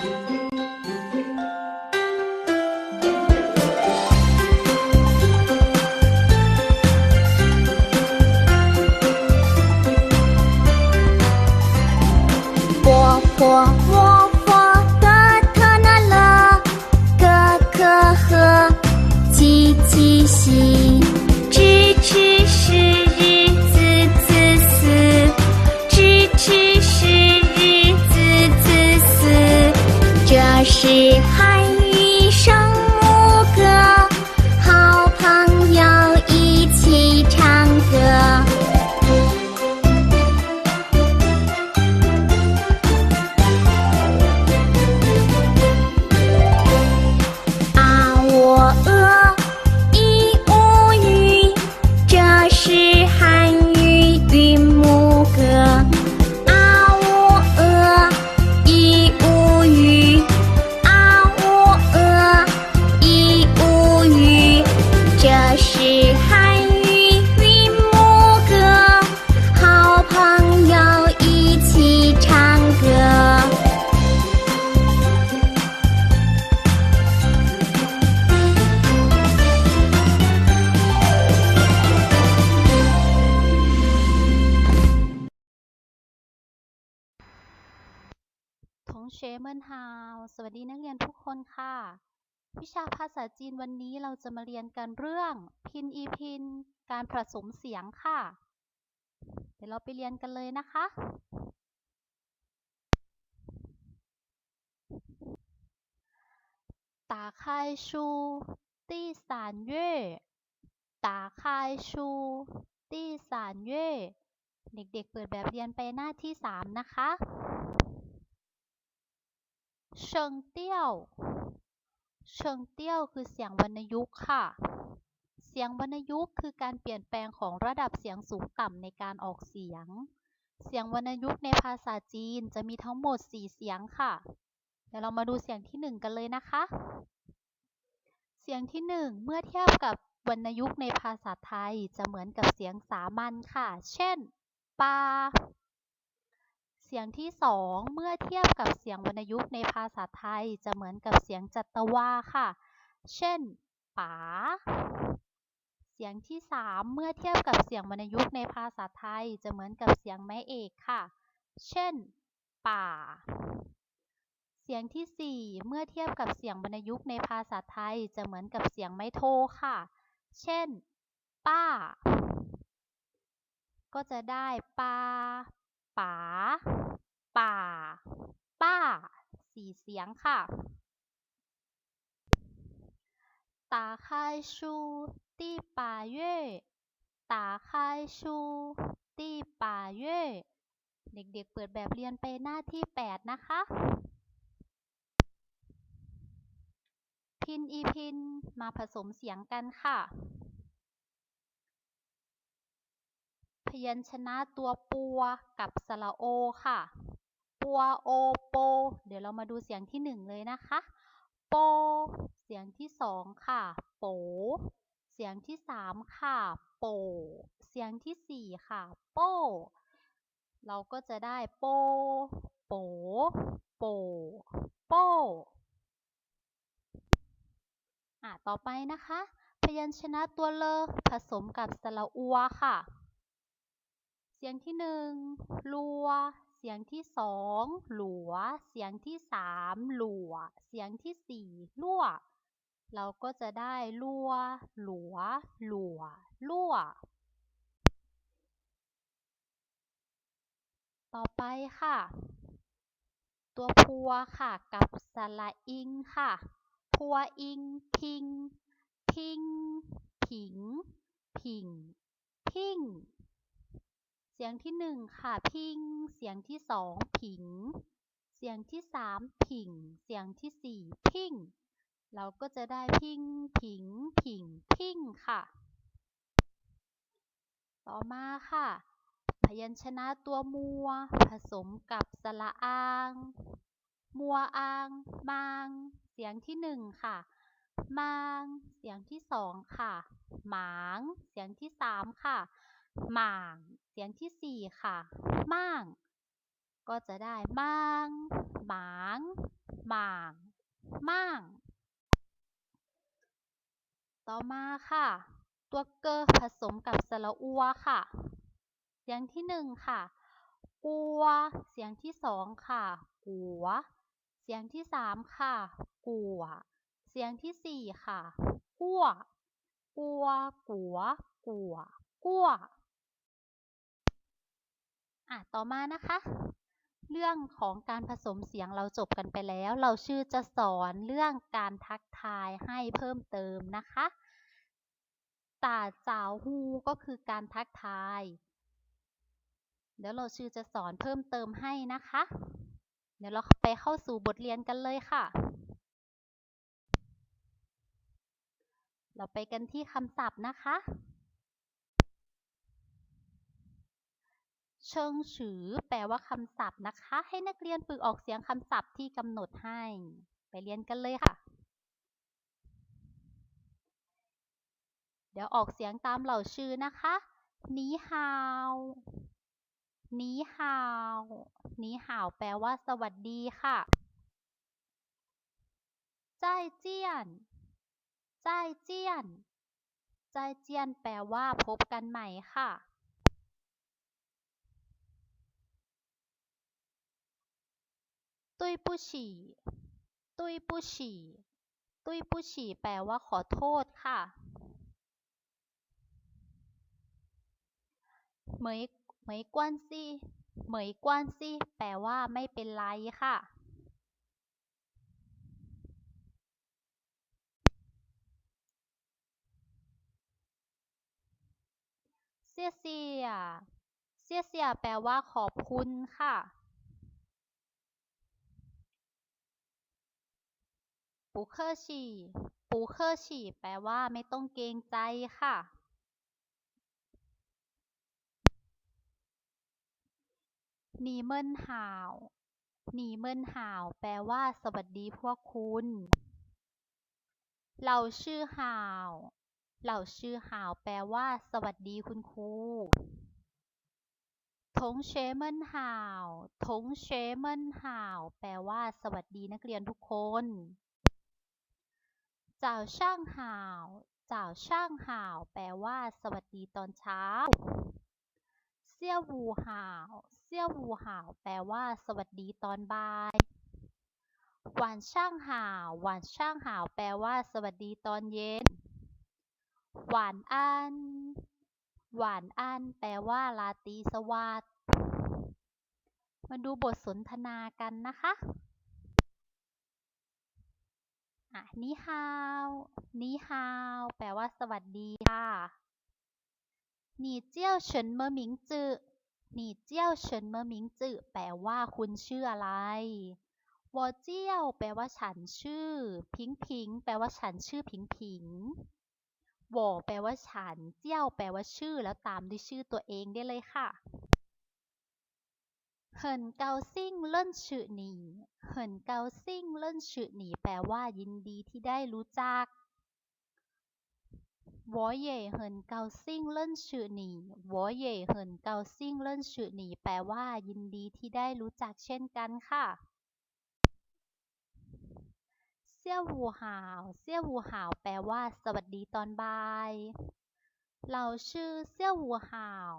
波波波波，格特乐，格克赫，吉吉。是海 เชเมินฮาวสวัสดีนักเรียนทุกคนค่ะ วิชาภาษาจีนวันนี้เราจะมาเรียนกันเรื่องพินอีพิน การผสมเสียงค่ะ เดี๋ยวเราไปเรียนกันเลยนะคะ ตาคายชูตี้สานเย่ตาคายชูตี้สานเย่เด็กๆเปิดแบบเรียนไปหน้าที่ 3 นะคะ เชิงเตี้ยว เชิงเตี้ยวคือเสียงวรรณยุกต์ค่ะ เสียงวรรณยุกต์คือการเปลี่ยนแปลงของระดับเสียงสูงต่ำในการออกเสียง เสียงวรรณยุกต์ในภาษาจีนจะมีทั้งหมด 4 เสียงค่ะ เดี๋ยวเรามาดูเสียงที่ 1 กันเลยนะคะ เสียงที่ 1 เมื่อเทียบกับวรรณยุกต์ในภาษาไทยจะเหมือนกับเสียงสามัญค่ะ เช่นปา เสียงที่2เมื่อเทียบกับเสียงวรรณยุกต์ในภาษาไทยจะเหมือนกับเสียงจัตวาค่ะ เช่นป๋า เสียงที่3เมื่อเทียบกับเสียงวรรณยุกต์ในภาษาไทยจะเหมือนกับเสียงไม้เอกค่ะ เช่น ป่า เสียงที่4เมื่อเทียบกับเสียงวรรณยุกต์ในภาษาไทยจะเหมือนกับเสียงไม้โทค่ะ เช่น ป้า ก็จะได้ปา ป๋า ป่า ป้า สี่เสียงค่ะ ตาคายชูตี้ป่าเย่ตาคายชูตี้ป่าเย่เด็กๆเปิดแบบเรียนไปหน้าที่ 8 นะคะ พินอีพินมาผสมเสียงกันค่ะ พยัญชนะตัวปัวกับสระโอค่ะ ปัวโอโป เดี๋ยวเรามาดูเสียงที่หนึ่งเลยนะคะ โป เสียงที่สองค่ะ โป เสียงที่สามค่ะ โป เสียงที่สี่ค่ะ โป เราก็จะได้โป โป โป โปอะต่อไปนะคะ พยัญชนะตัวเลอผสมกับสระอัวค่ะ เสียงที่หนึ่งลัว เสียงที่สองหลัว เสียงที่สามหลัว เสียงที่สี่ลั่ว เราก็จะได้ลัว หลัว หลัว ลั่ว ต่อไปค่ะ ตัวพัวค่ะกับสระอิงค่ะ พัวอิง พิง พิง ผิง ผิง พิงเสียงที่หนึ่งค่ะพิง เสียงที่สองผิง เสียงที่สามผิง เสียงที่สี่พิง เราก็จะได้พิง ผิง ผิง พิงค่ะ ต่อมาค่ะ พยัญชนะตัวมัว ผสมกับสระอาง มัวอาง มาง เสียงที่หนึ่งค่ะ มาง เสียงที่สองค่ะ หมาง เสียงที่สามค่ะ หม่าง เสียงที่สี่ค่ะ ม่าง ก็จะได้ม่าง หมาง หม่าง ม่าง ต่อมาค่ะ ตัวเกอผสมกับสระอัวค่ะ เสียงที่หนึ่งค่ะกัว เสียงที่สองค่ะ กัว เสียงที่สามค่ะ กัว เสียงที่สี่ค่ะ กัว กัว กัว กัว กัว อะต่อมานะคะ เรื่องของการผสมเสียงเราจบกันไปแล้ว เราชื่อจะสอนเรื่องการทักทายให้เพิ่มเติมนะคะตาจาวฮูก็คือการทักทาย เดี๋ยวเราชื่อจะสอนเพิ่มเติมให้นะคะ เดี๋ยวเราไปเข้าสู่บทเรียนกันเลยค่ะ เราไปกันที่คำศัพท์นะคะ เชิงฉือ แปลว่าคำศัพท์นะคะ ให้นักเรียนฝึกออกเสียงคำศัพท์ที่กำหนดให้ ไปเรียนกันเลยค่ะ เดี๋ยวออกเสียงตามเหล่าชื่อนะคะนีฮาวนีฮาวนีฮาวแปลว่าสวัสดีค่ะจ้ายเจียนจ้ายเจียนจ้ายเจียน แปลว่าพบกันใหม่ค่ะ ตุยปุฉี่ ตุยปุฉี่ ตุยปุฉี่แปลว่าขอโทษค่ะเหมยเหมยกวนซี่เหมยกวนซี่แปลว่าไม่เป็นไรค่ะ เสียเสียเสียเสียแปลว่าขอบคุณค่ะ ปูเคอร์ฉี่ปูเคอร์ฉี่แปลว่าไม่ต้องเกรงใจค่ะ หนีเมินหาวหนีเมินหาว แปลว่าสวัสดีพวกคุณ เราชื่อหาวเราชื่อหาว แปลว่า สวัสดีคุณครูทงเชเมินหาวทงเชเมินหาว แปลว่า สวัสดีนักเรียนทุกคน จ้าช่างห่าวเจ้าช่างห่าว แปลว่า สวัสดีตอนเช้า เซี่ยววูห่าวเซี่ยววูห่าว แปลว่า สวัสดีตอนบ่าย หวานช่างห่าวหวานช่างห่าว แปลว่า สวัสดีตอนเย็น หวานอัน หวานอัน แปลว่าลาตรีสวัสดิ์มาดูบทสนทนากันนะคะ อะนี่ฮาวนี่ฮาว แปลว่าสวัสดีค่ะหนีเจียวเฉินเมอหมิงจือหนีเจียวเฉินเมอหมิงจือแปลว่าคุณชื่ออะไรวอเจียว แปลว่าฉันชื่อ พิงพิง แปลว่าฉันชื่อพิงพิงวอแปลว่าฉัน เจียว แปลว่าชื่อ แล้วตามด้วยชื่อตัวเองได้เลยค่ะ 很高นเกาลิ่นชื่อหนี很高นเกาลิ่นชื่อหนีแปลว่ายินดีที่ได้รู้จัก我也很高兴เลิ่นชื่อหนี我也很高兴เลิ่นชื่อหนีแปลว่ายินดีที่ได้รู้จักเช่นกันค่ะเซี่ยวหูหาว เซี่ยวหูหาว แปลว่า สวัสดีตอนบ่าย เราชื่อเซี่ยวหูหาว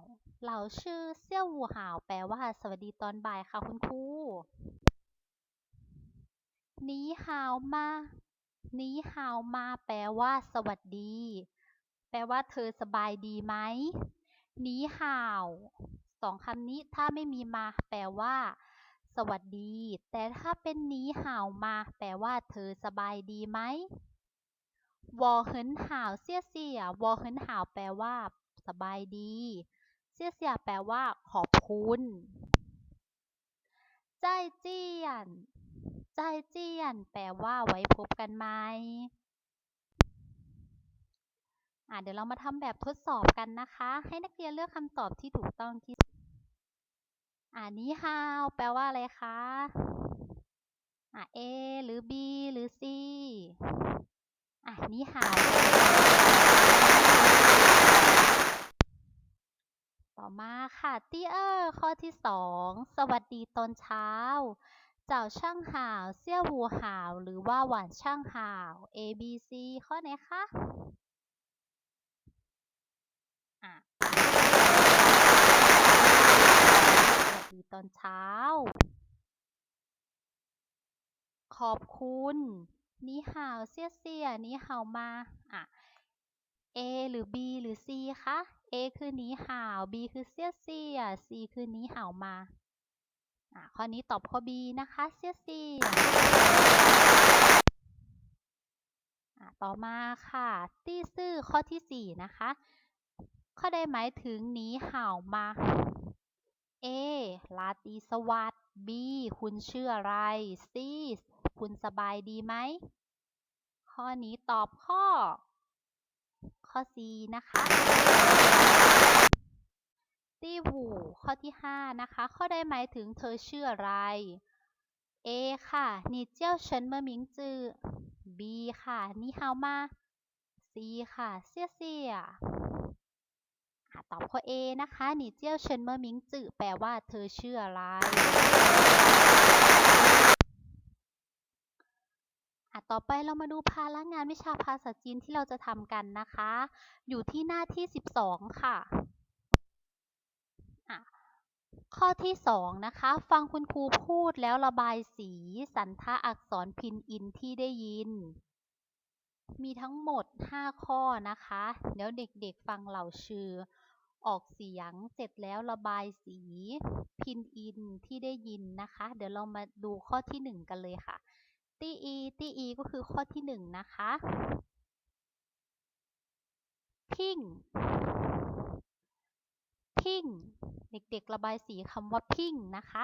เราชื่อเซี่ยวหูหาว แปลว่า สวัสดีตอนบ่ายค่ะคุณครูนี้ฮาวมา นี้ฮาวมา แปลว่า สวัสดี แปลว่า เธอสบายดีไหม นี้ฮาวสองคำนี้ถ้าไม่มีมา แปลว่า สวัสดี แต่ถ้าเป็นนี้ห่าวมา แปลว่า เธอสบายดีไหม วอเหินห่าวเสียเสียวอเหินห่าวแปลว่า สบายดี เสียเสียแปลว่า ขอบคุณใจเจียนใจเจียน แปลว่าไว้พบกันไหมอะเดี๋ยวเรามาทำแบบทดสอบกันนะคะ ให้นักเรียนเลือกคำตอบที่ถูกต้องที่สุดอ่านี้ how แปลว่าอะไรคะ อะ A หรือ B หรือ C อะนี้ how ต่อมาค่ะตีเออข้อที่สองสวัสดีตอนเช้า เจ้าช่างหาว เสี่ยวหูหาว หรือว่าหวานช่างหาว A B C ข้อไหนคะอะสวัสดีตอนเช้า ขอบคุณ นี่หาวเสียเสียนี่หาวมาอะ A หรือ B หรือ C คะ A คือนี้หาว B คือเสียเสีย C คือนี้หาวมาอะข้อนี้ตอบข้อ B นะคะเสียเสียอะต่อมาค่ะ ตี้ซื่อข้อที่ 4 นะคะ ข้อใดหมายถึงหนีห่าวมา A ลาตีสวัสด์ B คุณชื่ออะไร C คุณสบายดีไหม ข้อนี้ตอบข้อ ข้อ C นะคะตี้หูข้อที่ 5 นะคะ ข้อใดหมายถึงเธอชื่ออะไร A ค่ะนี่เจ้าเฉินเมอหมิงจือ B ค่ะนี่เฮามา C ค่ะ เสี่ยเสี่ยตอบข้อ A นะคะนีเจียเฉินเมอหมิงจือแปลว่าเธอชื่ออะไร อะต่อไปเรามาดูภาระงานวิชาภาษาจีนที่เราจะทำกันนะคะ อยู่ที่หน้าที่ 12 ค่ะอะ ข้อที่ 2 นะคะ ฟังคุณครูพูดแล้วระบายสีสันทะอักษรพินอินที่ได้ยิน มีทั้งหมด 5 ข้อนะคะ เดี๋ยวเด็กๆฟังเหล่าชื่อ ออกเสียงเสร็จแล้วระบายสีพินอินที่ได้ยินนะคะ เดี๋ยวเรามาดูข้อที่ 1 กันเลยค่ะ ตีอีตีอีก็คือข้อที่1นะคะ พิงพิงเด็กๆระบายสีคำว่าพิงนะคะ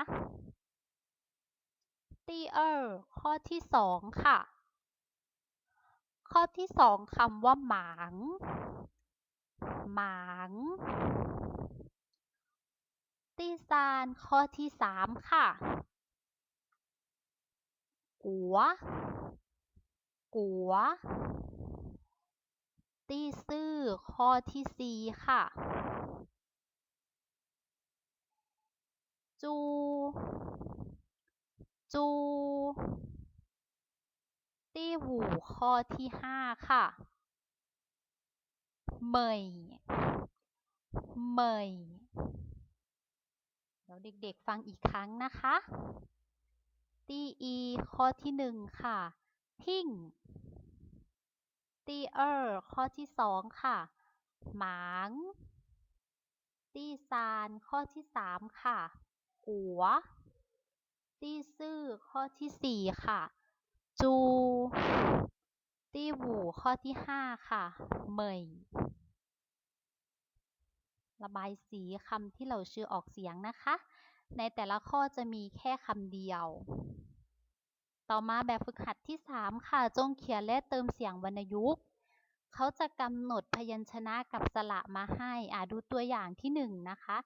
ตีเออร์ข้อที่2ค่ะ ข้อที่2คำว่าหมาง หมางตีซานข้อที่3ค่ะ กัว กัว ตีซื่อข้อที่4ค่ะ จู จู ตี้หูข้อที่5ค่ะเหมยเหมยเดี๋ยวเด็กๆฟังอีกครั้งนะคะ ตีอีข้อที่1ค่ะพิงตีเออร์ข้อที่2ค่ะ หมาง ตีซานข้อที่3ค่ะกัว ตีซื่อข้อที่4ค่ะ จู ตีหูข้อที่5ค่ะ เหมย ระบายสีคำที่เราชื่อออกเสียงนะคะ ในแต่ละข้อจะมีแค่คำเดียว ต่อมาแบบฝึกหัดที่ 3 ค่ะ จงเขียนและเติมเสียงวรรณยุกต์เขาจะกำหนดพยัญชนะกับสระมาให้อ่าดูตัวอย่างที่1นะคะ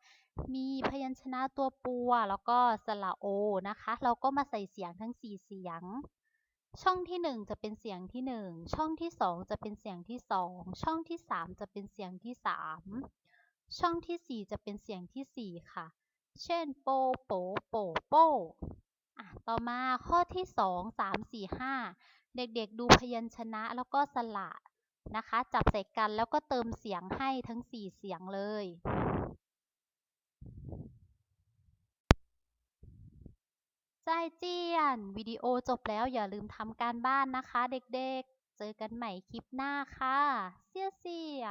มีพยัญชนะตัวปัว แล้วก็สระโอนะคะ เราก็มาใส่เสียงทั้ง 4 เสียง ช่องที่ 1 จะเป็นเสียงที่ 1 ช่องที่ 2 จะเป็นเสียงที่ 2 ช่องที่ 3 จะเป็นเสียงที่ 3 ช่องที่ 4 จะเป็นเสียงที่ 4 ค่ะ เช่น โป โป โป โปอะต่อมาข้อที่2 3 4 5เด็กๆดูพยัญชนะแล้วก็สระนะคะ จับใส่กันแล้วก็เติมเสียงให้ทั้ง4เสียงเลยใจเจียน วิดีโอจบแล้วอย่าลืมทำการบ้านนะคะเด็กๆ เจอกันใหม่คลิปหน้าค่ะ เสียเสีย